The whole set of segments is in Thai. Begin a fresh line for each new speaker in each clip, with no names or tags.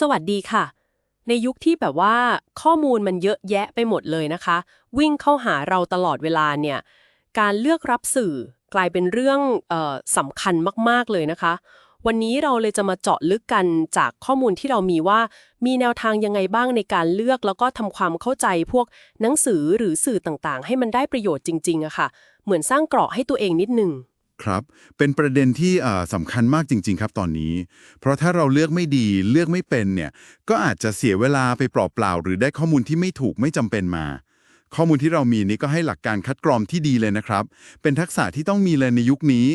สวัสดีค่ะ ในยุคที่แบบว่าข้อมูลมันเยอะแยะไปหมดเลยนะคะ วิ่งเข้าหาเราตลอดเวลาเนี่ย การเลือกรับสื่อกลายเป็นเรื่องออสำคัญมาก ๆ เลยนะคะ วันนี้เราเลยจะมาเจาะลึกกันจากข้อมูลที่เรามีว่า มีแนวทางยังไงบ้างในการเลือกแล้วก็ทำความเข้าใจพวกหนังสือหรือสื่อต่างๆ ให้มันได้ประโยชน์จริงๆอะค่ะ เหมือนสร้างเกราะให้ตัวเองนิดนึง
ครับ เป็นประเด็นที่สำคัญมากจริง ๆ ครับตอนนี้ เพราะถ้าเราเลือกไม่ดีเลือกไม่เป็นเนี่ย ก็อาจจะเสียเวลาไปเปล่าๆหรือได้ข้อมูลที่ไม่ถูกไม่จำเป็นมา ข้อมูลที่เรามีนี้ก็ให้หลักการคัดกรองที่ดีเลยนะครับ เป็นทักษะที่ต้องมีเลยในยุคนี้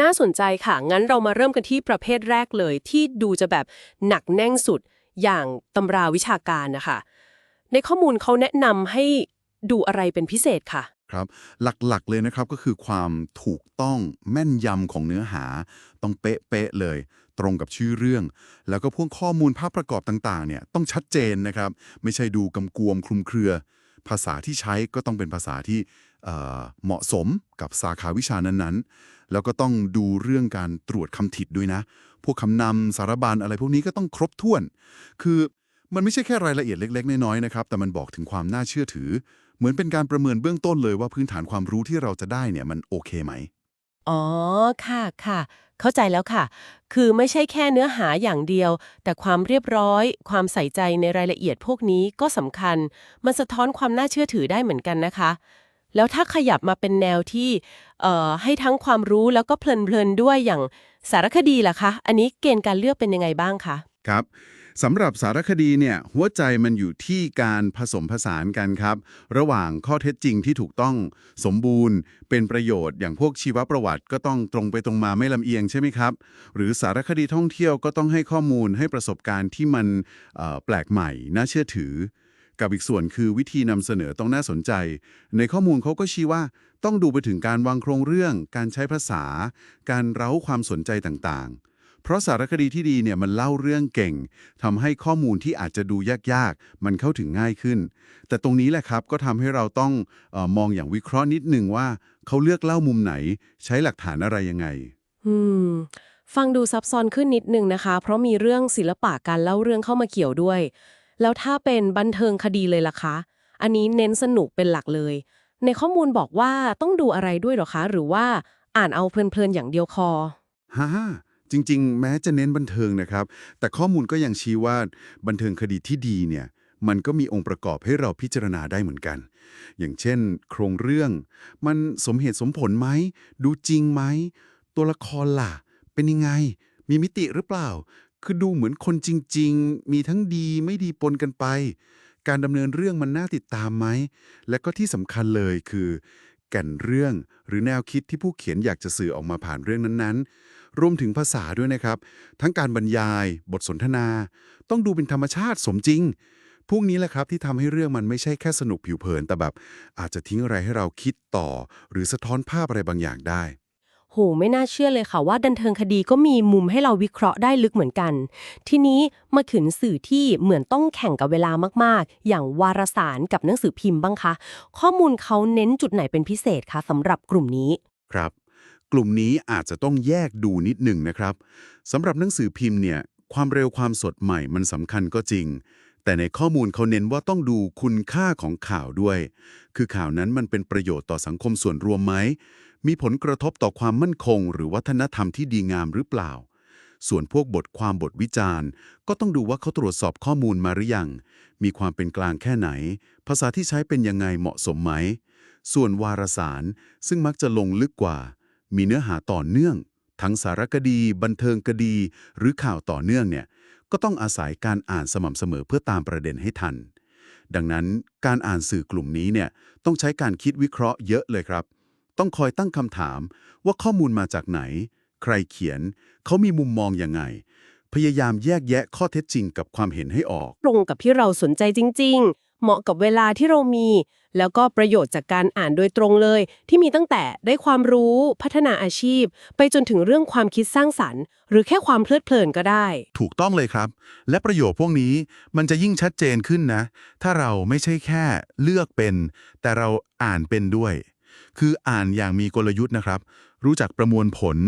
น่าสนใจค่ะ งั้นเรามาเริ่มกันที่ประเภทแรกเลย ที่ดูจะแบบหนักแน่นสุด อย่างตำราวิชาการนะคะในข้อมูลเขาแนะนำให้ดูอะไรเป็นพิเศษค่ะ
ครับหลักๆเลยนะครับก็คือความถูกต้องแม่นยำของเนื้อหา ต้องเป๊ะๆเลย ตรงกับชื่อเรื่อง แล้วก็พวกข้อมูลภาพประกอบต่างๆเนี่ยต้องชัดเจนนะครับ ไม่ใช่ดูกำกวมคลุมเครือ ภาษาที่ใช้ก็ต้องเป็นภาษาที่เเหมาะสมกับสาขาวิชานั้นๆ แล้วก็ต้องดูเรื่องการตรวจคำผิดด้วยนะ พวกคำนำสารบัญอะไรพวกนี้ก็ต้องครบถ้วน คือมันไม่ใช่แค่รายละเอียดเล็ก ๆ น้อยๆนะครับ แต่มันบอกถึงความน่าเชื่อถือ เหมือนเป็นการประเมินเบื้องต้นเลยว่าพื้นฐานความรู้ที่เราจะได้เนี่ยมันโอเคไหม
อ๋อ ค่ะค่ะ เข้าใจแล้วค่ะ คือไม่ใช่แค่เนื้อหาอย่างเดียว แต่ความเรียบร้อย ความใส่ใจในรายละเอียดพวกนี้ก็สำคัญ มันสะท้อนความน่าเชื่อถือได้เหมือนกันนะคะ แล้วถ้าขยับมาเป็นแนวที่เอ่อให้ทั้งความรู้แล้วก็เพลินๆด้วยอย่างสารคดีล่ะคะ อันนี้เกณฑ์การเลือกเป็นยังไงบ้างคะ
ครับสำหรับสารคดีเนี่ยหัวใจมันอยู่ที่การผสมผสานกันครับ ระหว่างข้อเท็จจริงที่ถูกต้องสมบูรณ์ เป็นประโยชน์อย่างพวกชีวประวัติก็ต้องตรงไปตรงมาไม่ลำเอียงใช่ไหมครับ หรือสารคดีท่องเที่ยวก็ต้องให้ข้อมูลให้ประสบการณ์ที่มันแปลกใหม่ น่าเชื่อถือ กับอีกส่วนคือวิธีนำเสนอต้องน่าสนใจ ในข้อมูลเขาก็ชี้ว่าต้องดูไปถึงการวางโครงเรื่อง การใช้ภาษา การเร้าความสนใจต่างๆ เพราะสารคดีที่ดีเนี่ยมันเล่าเรื่องเก่งทำให้ข้อมูลที่อาจจะดูยากๆ มันเข้าถึงง่ายขึ้น แต่ตรงนี้แหละครับก็ทำให้เราต้องเออมองอย่างวิเคราะห์นิดหนึ่งว่าเขาเลือกเล่ามุมไหน ใช้หลักฐานอะไรยังไง
อืมฟังดูซับซ้อนขึ้นนิดนึงนะคะ เพราะมีเรื่องศิลปะการเล่าเรื่องเข้ามาเกี่ยวด้วย แล้วถ้าเป็นบันเทิงคดีเลยล่ะคะ อันนี้เน้นสนุกเป็นหลักเลย ในข้อมูลบอกว่าต้องดูอะไรด้วยเหรอคะ หรือว่าอ่านเอาเพลินๆอย่างเดียวคอ
ฮ่า จริง ๆ แม้จะเน้นบันเทิงนะครับ แต่ข้อมูลก็ยังชี้ว่าบันเทิงคดีที่ดีเนี่ยมันก็มีองค์ประกอบให้เราพิจารณาได้เหมือนกัน อย่างเช่น โครงเรื่อง มันสมเหตุสมผลไหม ดูจริงไหม ตัวละครล่ะ เป็นยังไง มีมิติหรือเปล่า คือดูเหมือนคนจริง ๆ มีทั้งดีไม่ดีปนกันไป การดำเนินเรื่องมันน่าติดตามไหม และก็ที่สำคัญเลยคือ ก่นเรื่อง หรือแนวคิดที่ผู้เขียนอยากจะสื่อออกมาผ่านเรื่องนั้นๆ รวมถึงภาษาด้วยนะครับ ทั้งการบรรยาย บทสนทนา ต้องดูเป็นธรรมชาติสมจริง พวกนี้แหละครับที่ทำให้เรื่องมันไม่ใช่แค่สนุกผิวเผิน แต่แบบ อาจจะทิ้งอะไรให้เราคิดต่อ หรือสะท้อนภาพอะไรบางอย่างได้
โหไม่น่าเชื่อเลยค่ะว่าดันเทิงคดีก็มีมุมให้เราวิเคราะห์ได้ลึกเหมือนกัน ทีนี้มาถึงสื่อที่เหมือนต้องแข่งกับเวลามากๆ อย่างวารสารกับหนังสือพิมพ์บ้างคะ ข้อมูลเขาเน้นจุดไหนเป็นพิเศษคะสำหรับกลุ่มนี้
ครับ กลุ่มนี้อาจจะต้องแยกดูนิดหนึ่งนะครับสำหรับหนังสือพิมพ์เนี่ยความเร็วความสดใหม่มันสำคัญก็จริง แต่ในข้อมูลเขาเน้นว่าต้องดูคุณค่าของข่าวด้วย คือข่าวนั้นมันเป็นประโยชน์ต่อสังคมส่วนรวมไหม มีผลกระทบต่อความมั่นคง หรือวัฒนธรรมที่ดีงามหรือเปล่า ส่วนพวกบทความบทวิจารณ์ ก็ต้องดูว่าเขาตรวจสอบข้อมูลมาหรือยัง มีความเป็นกลางแค่ไหน ภาษาที่ใช้เป็นยังไงเหมาะสมไหม ส่วนวารสารซึ่งมักจะลงลึกกว่า มีเนื้อหาต่อเนื่อง ทั้งสารคดี บันเทิงคดี หรือข่าวต่อเนื่องเนี่ยก็ต้องอาศัยการอ่านสม่ำเสมอเพื่อตามประเด็นให้ทันดังนั้นการอ่านสื่อกลุ่มนี้เนี่ยต้องใช้การคิดวิเคราะห์เยอะเลยครับ ต้องคอยตั้งคำถามว่าข้อมูลมาจากไหน ใครเขียน เขามีมุมมองยังไง พยายามแยกแยะข้อเท็จจริงกับความเห็นให้ออก
ตรงกับที่เราสนใจจริง ๆ เหมาะกับเวลาที่เรามี แล้วก็ประโยชน์จากการอ่านโดยตรงเลย ที่มีตั้งแต่ได้ความรู้พัฒนาอาชีพ ไปจนถึงเรื่องความคิดสร้างสรรค์ หรือแค่ความเพลิดเพลินก็ได้
ถูกต้องเลยครับ และประโยชน์พวกนี้มันจะยิ่งชัดเจนขึ้นนะ ถ้าเราไม่ใช่แค่เลือกเป็น แต่เราอ่านเป็นด้วย คืออ่านอย่างมีกลยุทธ์นะครับ รู้จักประมวลผล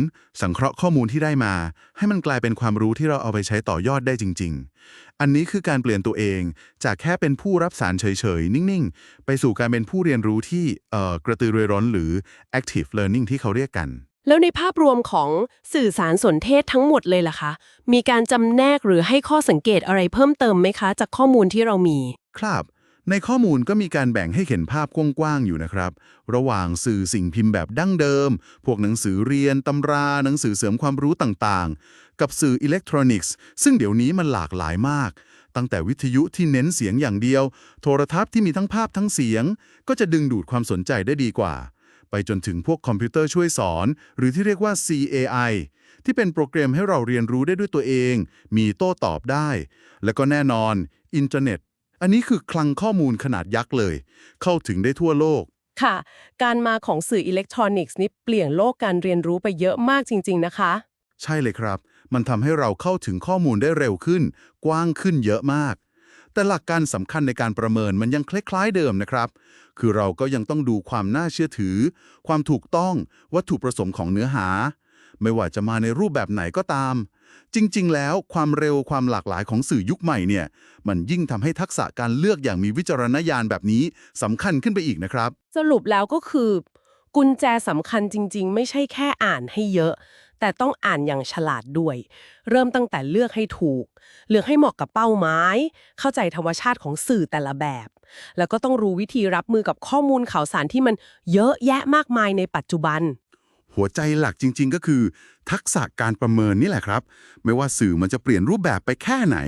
สังเคราะห์ข้อมูลที่ได้มา ให้มันกลายเป็นความรู้ที่เราเอาไปใช้ต่อยอดได้จริง ๆ อันนี้คือการเปลี่ยนตัวเอง จากแค่เป็นผู้รับสารเฉยๆ นิ่งๆ ไปสู่การเป็นผู้เรียนรู้ที่เอ่อกระตือรือร้นหรือ active learning ที่เขาเรียกกัน
แล้วในภาพรวมของสื่อสารสนเทศทั้งหมดเลยล่ะคะ มีการจำแนกหรือให้ข้อสังเกตอะไรเพิ่มเติมไหมคะ จากข้อมูลที่เรามี
ครับ ในข้อมูลก็มีการแบ่งให้เห็นภาพกว้างๆอยู่นะครับ ระหว่างสื่อสิ่งพิมพ์แบบดั้งเดิม พวกหนังสือเรียน ตำรา หนังสือเสริมความรู้ต่างๆ กับสื่ออิเล็กทรอนิกส์ ซึ่งเดี๋ยวนี้มันหลากหลายมาก ตั้งแต่วิทยุที่เน้นเสียงอย่างเดียว โทรทัศน์ที่มีทั้งภาพทั้งเสียง ก็จะดึงดูดความสนใจได้ดีกว่า ไปจนถึงพวกคอมพิวเตอร์ช่วยสอน หรือที่เรียกว่า CAI ที่เป็นโปรแกรมให้เราเรียนรู้ได้ด้วยตัวเอง มีโต้ตอบได้ และก็แน่นอน อินเทอร์เน็ต อันนี้คือคลังข้อมูลขนาดยักษ์เลย เข้าถึงได้ทั่วโลก
ค่ะ การมาของสื่ออิเล็กทรอนิกส์นี่เปลี่ยนโลกการเรียนรู้ไปเยอะมากจริง ๆ นะคะ
ใช่เลยครับ มันทำให้เราเข้าถึงข้อมูลได้เร็วขึ้น กว้างขึ้นเยอะมาก แต่หลักการสำคัญในการประเมินมันยังคล้ายๆเดิมนะครับ คือเราก็ยังต้องดูความน่าเชื่อถือ ความถูกต้อง วัตถุประสงค์ของเนื้อหา ไม่ว่าจะมาในรูปแบบไหนก็ตาม จริง ๆ แล้วความเร็วความหลากหลายของสื่อยุคใหม่เนี่ย มันยิ่งทำให้ทักษะการเลือกอย่างมีวิจารณญาณแบบนี้สำคัญขึ้นไปอีกนะครับ
สรุปแล้วก็คือ กุญแจสำคัญจริง ๆ ไม่ใช่แค่อ่านให้เยอะ แต่ต้องอ่านอย่างฉลาดด้วย เริ่มตั้งแต่เลือกให้ถูก เลือกให้เหมาะกับเป้าหมาย เข้าใจธรรมชาติของสื่อแต่ละแบบ แล้วก็ต้องรู้วิธีรับมือกับข้อมูลข่าวสารที่มันเยอะแยะมากมายในปัจจุบัน
หัวใจหลักจริง ๆ ก็คือ ทักษะการประเมินนี่แหละครับ ไม่ว่าสื่อมันจะเปลี่ยนรูปแบบไปแค่ไหน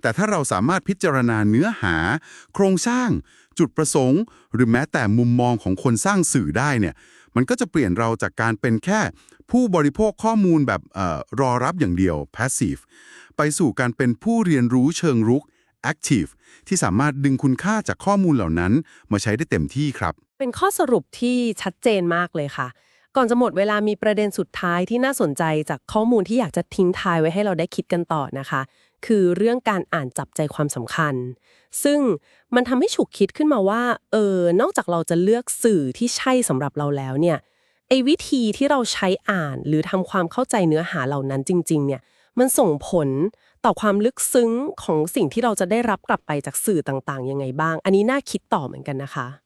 แต่ถ้าเราสามารถพิจารณาเนื้อหา โครงสร้าง จุดประสงค์ หรือแม้แต่มุมมองของคนสร้างสื่อได้เนี่ยมันก็จะเปลี่ยนเราจากการเป็นแค่ผู้บริโภคข้อมูลแบบเออรอรับอย่างเดียว passive ไปสู่การเป็นผู้เรียนรู้เชิงรุก active ที่สามารถดึงคุณค่าจากข้อมูลเหล่านั้น มาใช้ได้เต็มที่ครับ
เป็นข้อสรุปที่ชัดเจนมากเลยค่ะ ก่อนจะหมดเวลามีประเด็นสุดท้ายที่น่าสนใจจากข้อมูลที่อยากจะทิ้งทายไว้ให้เราได้คิดกันต่อนะคะ คือเรื่องการอ่านจับใจความสำคัญ ซึ่งมันทำให้ฉุกคิดขึ้นมาว่าเออนอกจากเราจะเลือกสื่อที่ใช่สำหรับเราแล้วเนี่ยไอ้วิธีที่เราใช้อ่านหรือทำความเข้าใจเนื้อหาเหล่านั้นจริง ๆ เนี่ยมันส่งผลต่อความลึกซึ้งของสิ่งที่เราจะได้รับกลับไปจากสื่อต่างๆยังไงบ้าง อันนี้น่าคิดต่อเหมือนกันนะคะ